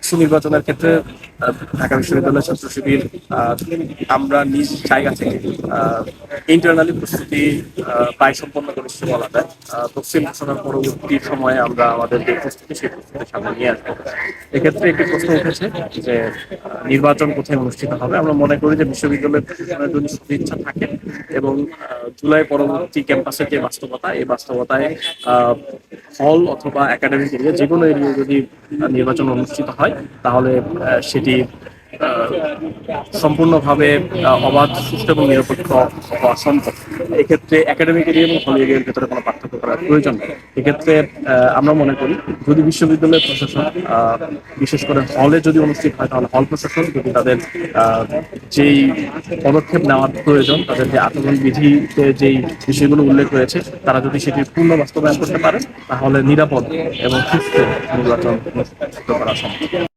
ডাকসু নির্বাচনের ক্ষেত্রে ঢাকা বিশ্ববিদ্যালয় ছাত্র শিবির আমরা নিজ জায়গা থেকে ইন্টারনালি প্রস্তুতি প্রায় সম্পন্ন করেছি বলা যায়। তফসিল ঘোষণার পরবর্তী সময়ে আমরা আমাদের যে প্রস্তুতি সেই প্রস্তুতির সামনে নিয়ে আসব। এক্ষেত্রে একটি প্রশ্ন উঠেছে যে নির্বাচন কোথায় অনুষ্ঠিত হবে? আমরা মনে করি যে বিশ্ববিদ্যালয় প্রশাসনের যদি সদিচ্ছা থাকে এবং জুলাই পরবর্তী ক্যাম্পাসের যে বাস্তবতা, এই বাস্তবতায় হল অথবা একাডেমিক এরিয়া যে কোনো এরিয়ায় যদি নির্বাচন অনুষ্ঠিত হয় তাহলে সেটি সম্পূর্ণভাবে অবাধ সুষ্ঠু এবং নিরপেক্ষ হওয়া সম্ভব এক্ষেত্রে একাডেমিক এরিয়া এবং হল এরিয়ার ভেতরে কোনো পার্থক্য করার প্রয়োজন এক্ষেত্রে আমরা মনে করি, যদি বিশ্ববিদ্যালয় প্রশাসন বিশেষ করে হলে যদি অনুষ্ঠিত হয়, তাহলে হল প্রশাসন যদি তাদের যেই পদক্ষেপ নেওয়ার প্রয়োজন, তাদের যে আচরণ বিধিতে যেই বিষয়গুলো উল্লেখ রয়েছে, তারা যদি সেটি পূর্ণ বাস্তবায়ন করতে পারে তাহলে নিরাপদ এবং সুস্থ নির্বাচন করা সম্ভব।